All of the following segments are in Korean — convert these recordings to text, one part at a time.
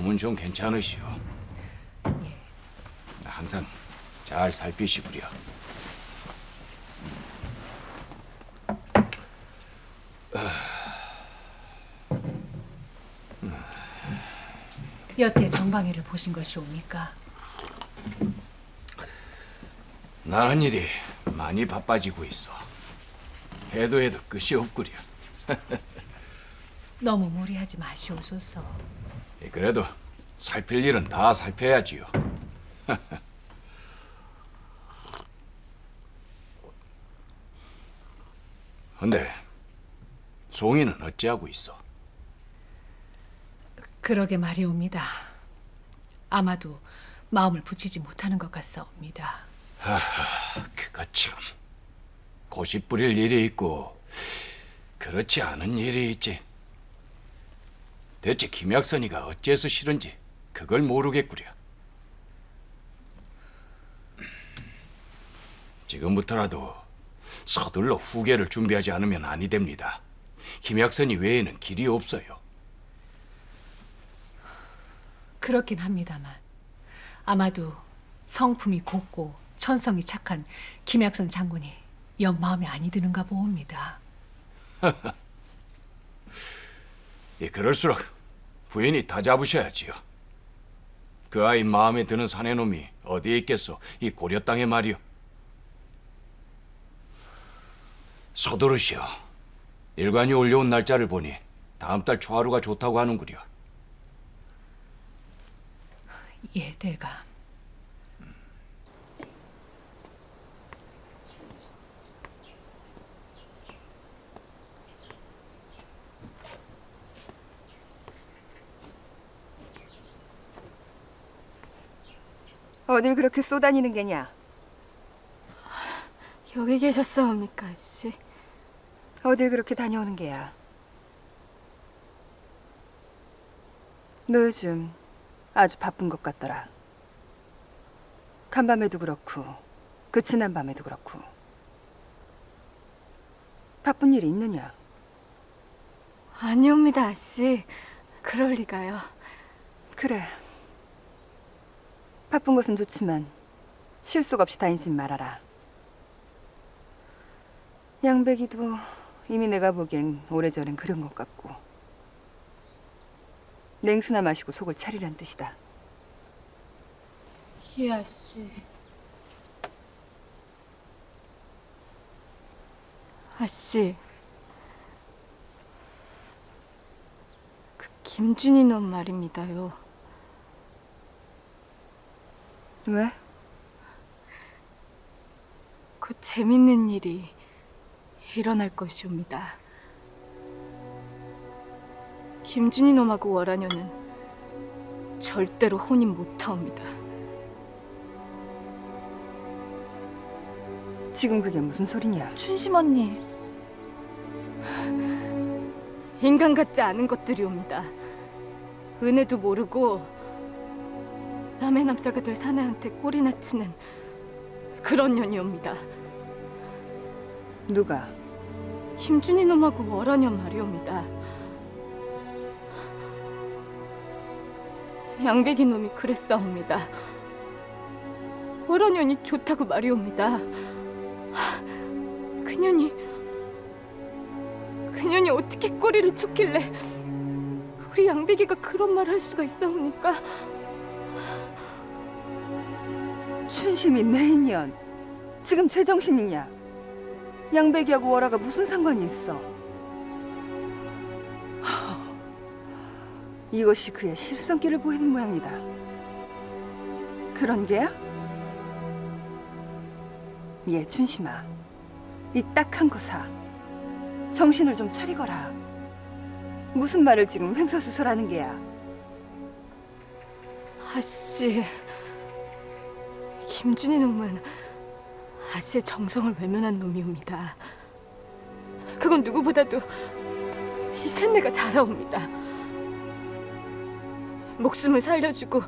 몸은 좀 괜찮으시오. 항상 잘 살피시구려. 여태 정방이를 보신 것이옵니까? 나란 일이 많이 바빠지고 있어. 해도 해도 끝이 없구려. 너무 무리하지 마시옵소서. 예, 그래도 살필 일은 다 살펴야지요. 근데 송이는 어찌하고 있어? 그러게 말이옵니다. 아마도 마음을 붙이지 못하는 것 같사옵니다. 그거 참 고집 부릴 일이 있고 그렇지 않은 일이 있지. 대체 김약선이가 어째서 싫은지 그걸 모르겠구려. 지금부터라도 서둘러 후계를 준비하지 않으면 아니 됩니다. 김약선이 외에는 길이 없어요. 그렇긴 합니다만 아마도 성품이 곱고 천성이 착한 김약선 장군이 영 마음에 아니 드는가 보옵니다. 예, 그럴수록 부인이 다 잡으셔야지요. 그 아이 마음에 드는 사내놈이 어디에 있겠소? 이 고려 땅에 말이요. 서두르시오. 일관이 올려온 날짜를 보니 다음 달 초하루가 좋다고 하는구려. 예, 대감. 어딜 그렇게 쏘다니는 게냐? 여기 계셨사옵니까, 아씨? 어딜 그렇게 다녀오는 게야? 너 요즘 아주 바쁜 것 같더라. 간밤에도 그렇고 그 지난 밤에도 그렇고 바쁜 일이 있느냐? 아니옵니다, 아씨. 그럴 리가요. 그래. 바쁜 것은 좋지만 실속 없이 다니지 말아라. 양배기도 이미 내가 보기엔 오래전엔 그런 것 같고 냉수나 마시고 속을 차리란 뜻이다. 예, 아씨. 아씨. 그 김준희 놈 말입니다요. 왜? 곧 재밌는 일이 일어날 것이옵니다. 김준희 놈하고 월하녀는 절대로 혼인 못하옵니다. 지금 그게 무슨 소리냐? 춘심 언니. 인간 같지 않은 것들이옵니다. 은혜도 모르고 남의 남자가 될 사내한테 꼴이나 치는 그런 년이옵니다. 누가? 김준희 놈하고 월하년 말이옵니다. 양배기 놈이 그랬사옵니다. 월하년이 좋다고 말이옵니다. 하, 그년이 그년이 어떻게 꼬리를 쳤길래 우리 양배기가 그런 말 할 수가 있사옵니까? 춘심이 내 인연. 지금 제정신이냐? 양배기하고 월화가 무슨 상관이 있어? 하, 이것이 그의 실성기를 보이는 모양이다. 그런 게야? 예, 춘심아. 이 딱한 거사. 정신을 좀 차리거라. 무슨 말을 지금 횡설수설하는 게야? 아씨, 김준희 놈은 아씨의 정성을 외면한 놈이옵니다. 그건 누구보다도 이 샌내가 잘 아옵니다. 목숨을 살려주고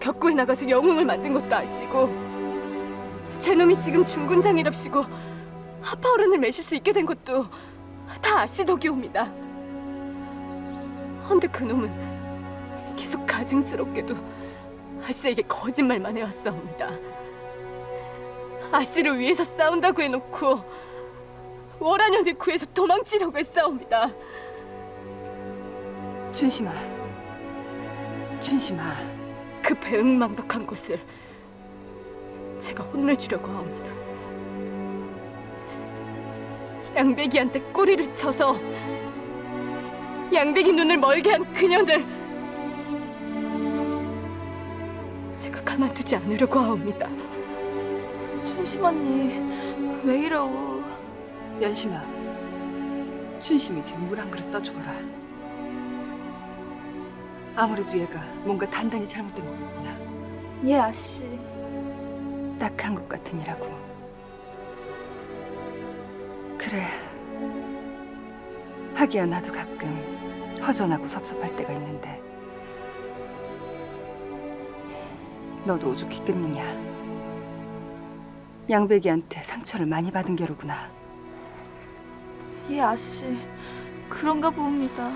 격구에 나가서 영웅을 만든 것도 아시고 제 놈이 지금 중군장이랍시고 하파어른을 매실 수 있게 된 것도 다 아시 덕이옵니다. 헌데 그 놈은 계속 가증스럽게도 아씨에게 거짓말만 해왔사옵니다. 아씨를 위해서 싸운다고 해놓고 월한년을 구해서 도망치려고 했사옵니다. 춘심아, 춘심아, 그 배응망덕한 것을 제가 혼내주려고 합니다. 양배기한테 꼬리를 쳐서 양배기 눈을 멀게 한 그년을 제가 가만두지 않으려고 하옵니다. 춘심 언니 왜 이러고 연심아, 춘심이 지금 물 한 그릇 떠주거라. 아무래도 얘가 뭔가 단단히 잘못된 것 같구나. 예 아씨 딱한 것 같으니라고. 그래. 하기야 나도 가끔 허전하고 섭섭할 때가 있는데. 너도 오죽히 끊느냐. 양배기한테 상처를 많이 받은 게로구나. 예 아씨 그런가 봅니다